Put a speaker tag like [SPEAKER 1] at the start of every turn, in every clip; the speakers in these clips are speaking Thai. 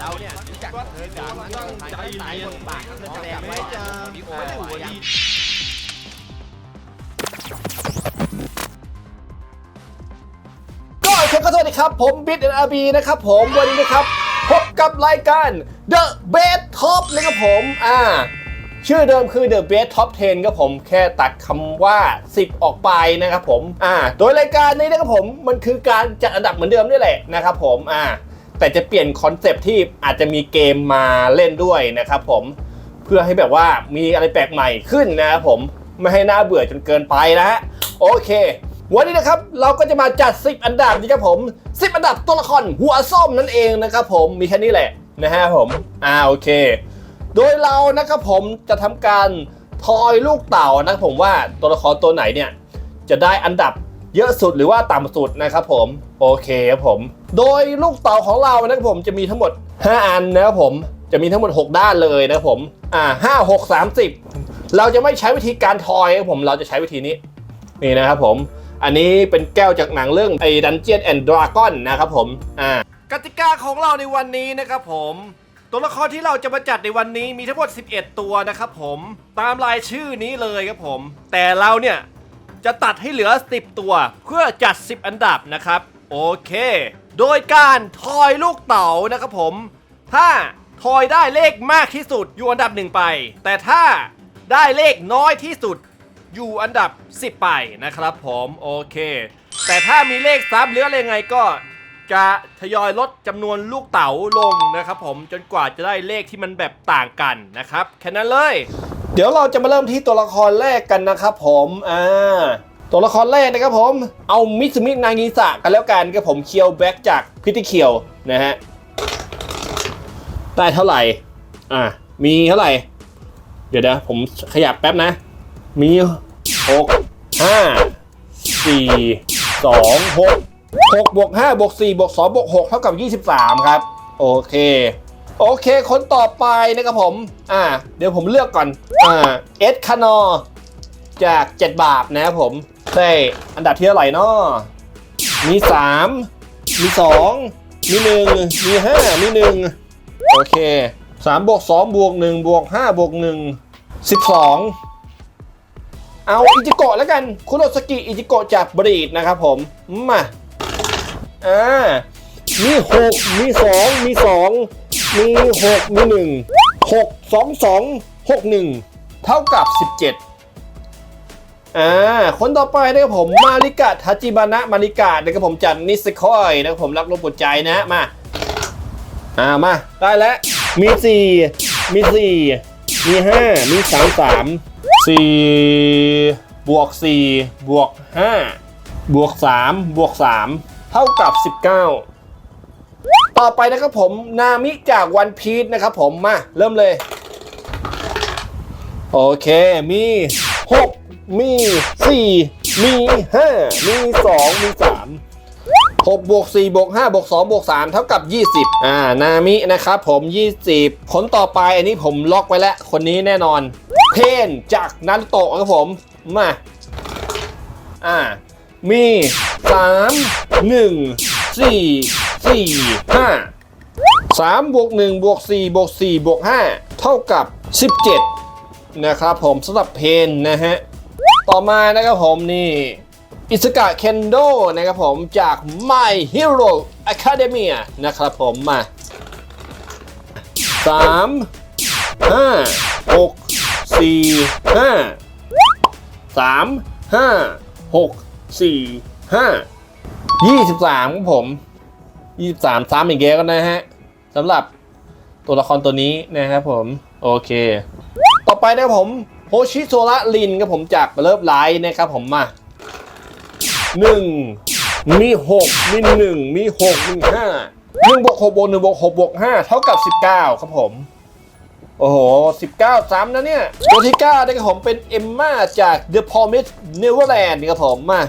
[SPEAKER 1] เราเนี่ยรู้จักเธอจากตั้งใจสายบทบาทเธอแดงไว้จะมีโอ้ย
[SPEAKER 2] ก็เช่นก็สวัสดีครับ ผมบิ๊ดเอ็นอาร์บีนะครับผมวันนี้นะครับ พบกับรายการ The Best Top นะครับผมอ่าชื่อเดิมคือ The Best Top 10ครับผมแค่ตัดคำว่า 10 ออกไปนะครับผมอ่าโดยรายการนี้นะครับผมมันคือการจัดอันดับเหมือนเดิมนี่แหละนะครับผมอ่า แต่จะเปลี่ยนคอนเซปที่อาจจะมีเกมมาเล่นด้วยนะครับผมเพื่อให้แบบว่ามีอะไรแปลกใหม่ขึ้นนะครับผมไม่ให้น่าเบื่อจนเกินไปนะฮะโอเค วันนี้นะครับเราก็จะมาจัด 10 อันดับนะครับผม 10 อันดับตัวละครหัวส้มนั่นเองนะครับผมมีแค่นี้แหละนะฮะผมอ่าโอเค โดยเรานะครับผมจะทำการทอยลูกเต่านะครับผมว่าตัวละครตัวไหนเนี่ยจะได้อันดับเยอะสุดหรือว่าต่ำสุดนะครับผมโอเคครับผม โดยลูกเต่าของเรานะครับผมจะมีทั้งหมด 5 อันนะครับผมจะมีทั้งหมด 6 ด้านเลยนะครับผมอ่าห้าหกสามสิบเราจะไม่ใช้วิธีการทอยครับผมเราจะใช้วิธีนี้นี่นะครับผมอันนี้เป็นแก้วจากหนังเรื่องไอ้ Dungeon and Dragon นะครับผมอ่ากติกาของเราในวันนี้นะครับผมตัวละครที่เราจะมาจัดในวันนี้มีทั้งหมด 11 ตัวนะครับผมตามรายชื่อนี้เลยครับผม แต่เราเนี่ยจะตัดให้เหลือ 10 ตัว เพื่อจัด 10 อันดับนะครับ โอเค โดยการทอยลูกเต๋านะครับผม ถ้าทอยได้เลขมากที่สุดอยู่อันดับหนึ่งไป แต่ถ้าได้เลขน้อยที่สุดอยู่อันดับ 10 ไปนะครับผมโอเค แต่ถ้ามีเลขซ้ำหรืออะไรไงก็จะทยอยลดจำนวนลูกเต๋าลงนะครับผมจนกว่าจะได้เลขที่มันแบบต่างกันนะครับแค่นั้นเลย เดี๋ยวเราจะมาเริ่มที่ตัวละครแรกกันนะครับผมอ่า ตัวละครแรกนะครับผม เอามิสมินางิสะกันแล้วกันครับผมเคียวแบ็กจากพิติเคียวนะฮะ ได้เท่าไหร่ อ่ามีเท่าไหร่ เดี๋ยวนะผมขยับแป๊บนะ มีหกห้าสี่สองหกหกบวกห้าบวกสี่บวกสองบวกหกเท่ากับยี่สิบสามครับ โอเค โอเค คนต่อไปนะครับผม อ่า เดี๋ยวผมเลือกก่อน อ่า เอสคานอจาก 7 บาทนะครับผม ได้อันดับที่เท่าไหร่นาะมี3มี2มี1มี5มี1โอเค3บวก2บวก1บวก5บวก1 12เอาอิจิโกะแล้วกัน คุโรสกิอิจิโกะจากบรีดนะครับผมมาอ่ามีหกมีสองมีสองมีหกมีหนึ่งหกสองสองหกหนึ่งเท่ากับสิบเจ็ด อ่าคนต่อไปนะครับผมมาริกะทาจิบานะมาริกะนะครับผมจากนิสคอยนะครับผมรักลมปวดใจนะมาอ่ามาได้แล้วมีสี่มีสี่มีห้ามีสามสามสี่บวกสี่บวกห้าบวกสามบวกสามเท่ากับสิบเก้าต่อไปนะครับผมนามิจากวันพีชนะครับผมมาเริ่มเลย โอเคมี6 มี 4 มี 5 มี 2 มี 3 6บวก4บวก5บวก2บวก3เท่ากับ 20 อ่า นามินะครับผม 20คนต่อไปอันนี้ผมล็อกไว้แล้ว คนนี้แน่นอน เพนจากนันโตะครับผม มา อ่า มี 3 1 4 4 5 3บวก1บวก4บวก4บวก5เท่ากับ 17 นะครับผมสำหรับเพนนะฮะ ต่อมานะครับผมนี่อิสกะเคนโดนะครับผมจาก My Hero Academia นะครับผมมา3 5 6 4 5 3 5 6 4 5 23ครับผม23ซ้ำอีกแล้วนะฮะสำหรับตัวละครตัวนี้นะครับผม โอเค ต่อไปนะครับผม โฮชิโซระลินครับผมจากเลิฟไลท์นะครับผมมาหนึ่งมีหกมีหนึ่งมีหกมีห้าหนึ่งบวกหกบวกหนึ่งบวกหกบวกห้าเท่ากับสิบเก้าครับผม โอ้โหสิบเก้าซ้ำนะเนี่ยตัวที่เก้านะครับผมเป็นเอมมาจาก The Promise Neverland ครับผมมา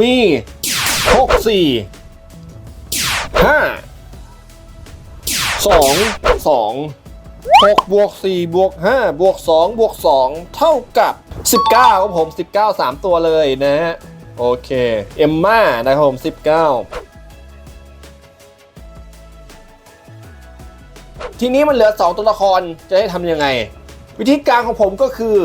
[SPEAKER 2] มีหกสี่ห้าสองสอง หกบวกสี่บวกห้าบวกสองบวกสองเท่ากับสิบเก้าครับผมสิบเก้าสามตัวเลยนะฮะ โอเค เอมม่านะครับผมสิบเก้าทีนี้มันเหลือ 2 ตัวละครจะให้ทำยังไง วิธีการของผมก็คือ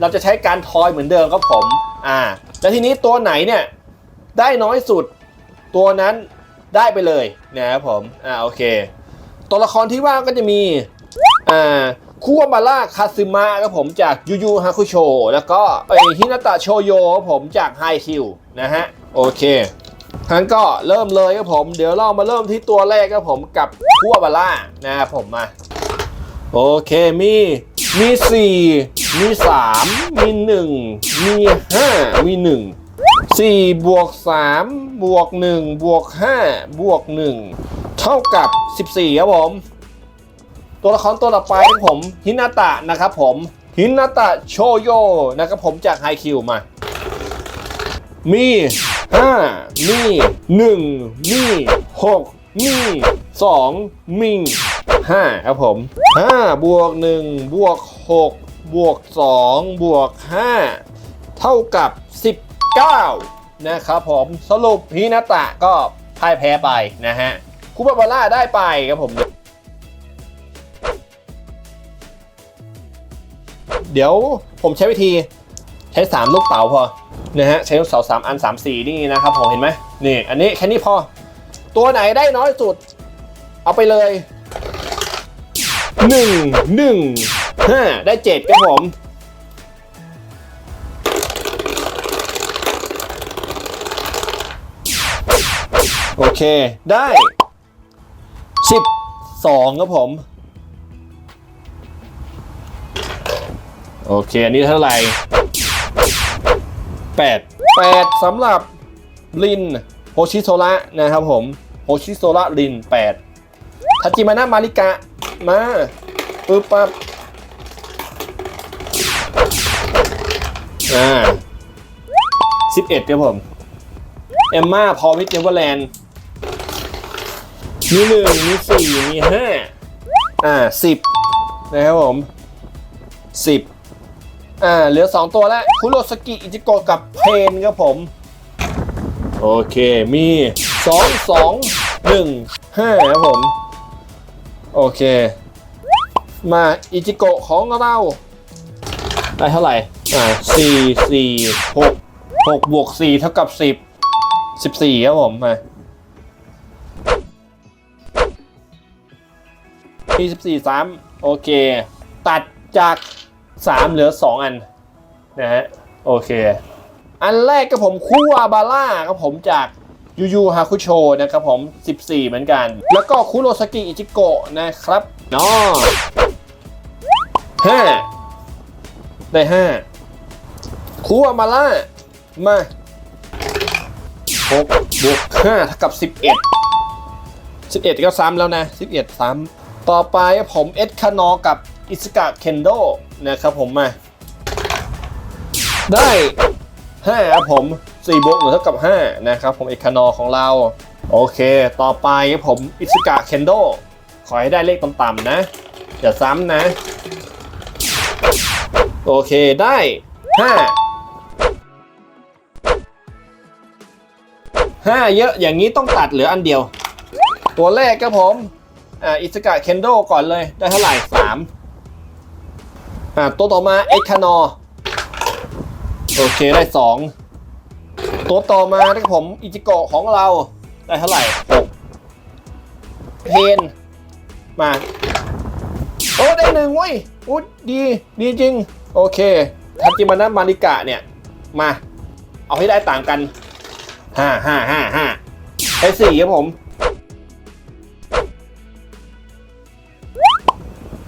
[SPEAKER 2] เราจะใช้การทอยเหมือนเดิมครับผมอ่าแล้วทีนี้ตัวไหนเนี่ยได้น้อยสุด ตัวนั้นได้ไปเลยนะครับผมอ่าโอเค ตัวละครที่ว่าก็จะมี อ่าคูวามาร่าคาซึมะครับผมจากยูยูฮาคุโชแล้วก็ไอฮินาตะโชโยครับผมจากไฮคิวนะฮะ โอเคทั้นก็เริ่มเลยครับผม เดี๋ยวเรามาเริ่มที่ตัวแรกครับผมกับคูวามาร่านะครับผมมา โอเคมีมี4มี3มี1มี5มี1 4บวก3บวก1บวก5บวก1เท่ากับ14ครับผม ตัวละครตัวต่อไปของผมฮินาตะนะครับผมฮินาตะโชโยนะครับผมจากไฮคิวมา มี5มี1มี6มี2มี5ครับผม5บวก1บวก6บวก2บวก5เท่ากับ19นะครับผมสรุปฮินาตะก็พ่ายแพ้ไปนะฮะคูปาบาร่าได้ไปครับผม เดี๋ยวผมใช้วิธีใช้ 3 ลูกเต๋าพอนะฮะใช้ลูกเต๋า3 อัน3 4นี่นะครับผมเห็นไหมนี่ อันนี้แค่นี้พอ ตัวไหนได้น้อยสุด เอาไปเลย 1 1 5 ได้ 7 ครับผมโอเคได้ 12ครับผม โอเค อันนี้เท่าไหร่8 8สำหรับลินโฮชิโซระนะครับผมโฮชิโซระลิน8ทาจิมานะมาริกะ มาปึ๊บปั๊บอ่า11ครับผม เอมมาพอวิทเนเวอร์แลนด์มีหนึ่งมีสี่มีห้าอ่าสิบนะครับผมสิบ อ่าเหลือ 2 ตัวแล้วคุโรสกิอิจิโกะกับเพนครับผม โอเคมี 2 2 1 5ครับผม โอเค มาอิจิโกะของเราได้เท่าไหร่ อ่า4 4 6 6บวก4เท่ากับ10 14ครับผมมามี14 3โอเค ตัดจาก 3เหลือ2อันนะฮะโอเค อันแรกก็ผมคูอาบาร่าครับผมจากยูยูฮาคุโชนะครับผม 14 เหมือนกัน แล้วก็คุโรสกิอิจิโกะนะครับเนาะ5ได้5คูอาบาร่ามา6บวก5เท่ากับ11 11ก็ซ้ำแล้วนะ11ซ้ำต่อไปผมเอ็ดคานอกับอิสกะเคนโด นะครับผมมา ได้5ครับผม4บวก1เท่ากับ 5 นะครับผมเอ็ดคานอของเรา โอเค ต่อไปครับผมอิสกะเคนโดขอให้ได้เลขต่ำๆนะ อย่าซ้ำนะ โอเคได้ 5ห้าเยอะอย่างนี้ต้องตัดเหลืออันเดียว ตัวแรกครับผมอ่าอิสกะเคนโดก่อนเลยได้เท่าไหร่สาม อ่าตัวต่อมาเอ็กคานอโอเคได้สองตัวต่อมาครับผมอิจิโกะของเราได้เท่าไหร่เพนมาโอ้ได้หนึ่งเว้ยอุ๊ยดีดีจริง โอเคทาจิมานะมาริกะเนี่ย มา เอาให้ได้ต่างกันห้าห้าห้าห้าไปสี่ครับผม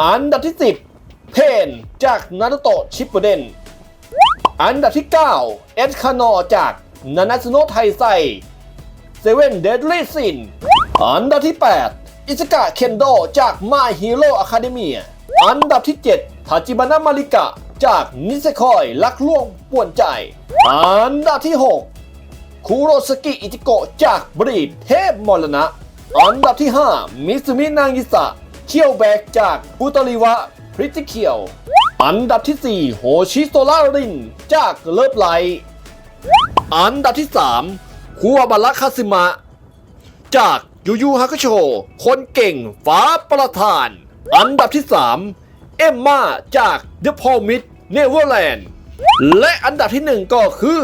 [SPEAKER 2] อันดับที่สิบ เพนจากนารุโตะชิปปุเดนอันดับที่ 9 เอสคานอจากนานาซุโนะไทไซเซเว่นเดดลี่ซินอันดับที่ 8 อิสกะเคนโดจาก My Hero Academia อันดับที่ 7ทาจิบานะมาริกะจากนิเซคอยลักล่วงป่วนใจ อันดับที่ 6คูโรสกิอิจิโกะจากบรีดเทพมรณะ อันดับที่ 5 มิซุมินางิสะเคียวแบกจากอุตริวะ ริติเคียว อันดับที่ 4 โฮชิโซลาริน จากเลิฟไลท์อันดับที่ 3 คัวบาระคาซึมะ จากยูยูฮาคุโช คนเก่งฟ้าประธาน อันดับที่ 3 เอมมาจาก The p o m i t Neverland และอันดับที่ 1 ก็คือ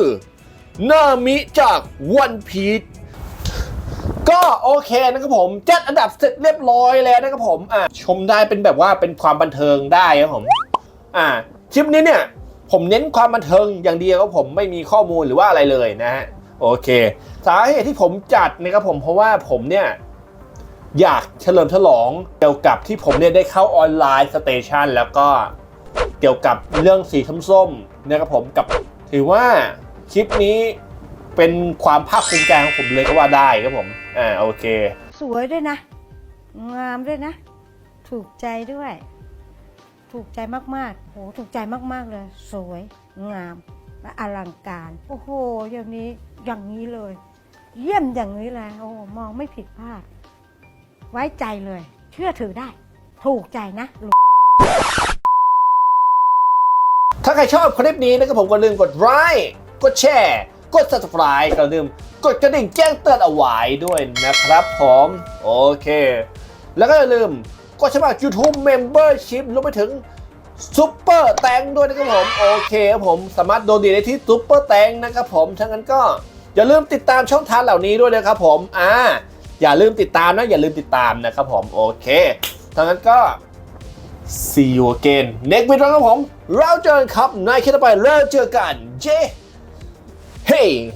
[SPEAKER 2] นามิจาก One Piece ก็โอเคนะครับผม จัดอันดับเสร็จเรียบร้อยแล้วนะครับผมอะชมได้เป็นแบบว่าเป็นความบันเทิงได้ครับผม อ่าคลิปนี้เนี่ย ผมเน้นความบันเทิงอย่างเดียวครับผมไม่มีข้อมูลหรือว่าอะไรเลยนะฮะโอเค สาเหตุที่ผมจัดนะครับผมเพราะว่าผมเนี่ยอยากเฉลิมฉลองเกี่ยวกับที่ผมเนี่ยได้เข้าออนไลน์สเตชันแล้วก็เกี่ยวกับเรื่องสีส้มๆนะครับผมกับถือว่าคลิปนี้ เป็นความภาคภูมิใจของผมเลยก็ว่าได้ครับผมอ่าโอเค
[SPEAKER 3] สวยด้วยนะ งามด้วยนะ ถูกใจด้วย ถูกใจมากๆโหถูกใจมากๆเลย สวยงามและอลังการ โอ้โหอย่างนี้อย่างนี้เลย เยี่ยมอย่างนี้เลยโอ้โหมองไม่ผิดพลาด ไว้ใจเลย เชื่อถือได้ ถูกใจนะลุง
[SPEAKER 2] ถ้าใครชอบคลิปนี้นะครับผมก็ลืมกดไลค์กดแชร์ กด subscribe ก็ลืมกดกระดิ่งแจ้งเตือนเอาไว้ด้วยนะครับผมโอเค แล้วก็อย่าลืมกดสมัคร YouTube Membership รวมไปถึงซุปเปอร์แตงด้วยนะครับผม โอเคครับผมสามารถโดนดีได้ที่ซุปเปอร์แตงนะครับผมทั้งนั้นก็อย่าลืมติดตามช่องทางเหล่านี้ด้วยนะครับผมอ่าอย่าลืมติดตามนะ อย่าลืมติดตามนะครับผม โอเคทั้งนั้นก็ See you again next video ครับผม เราเจอกันครับในคลิปต่อไปเราเจอกันเจ Hey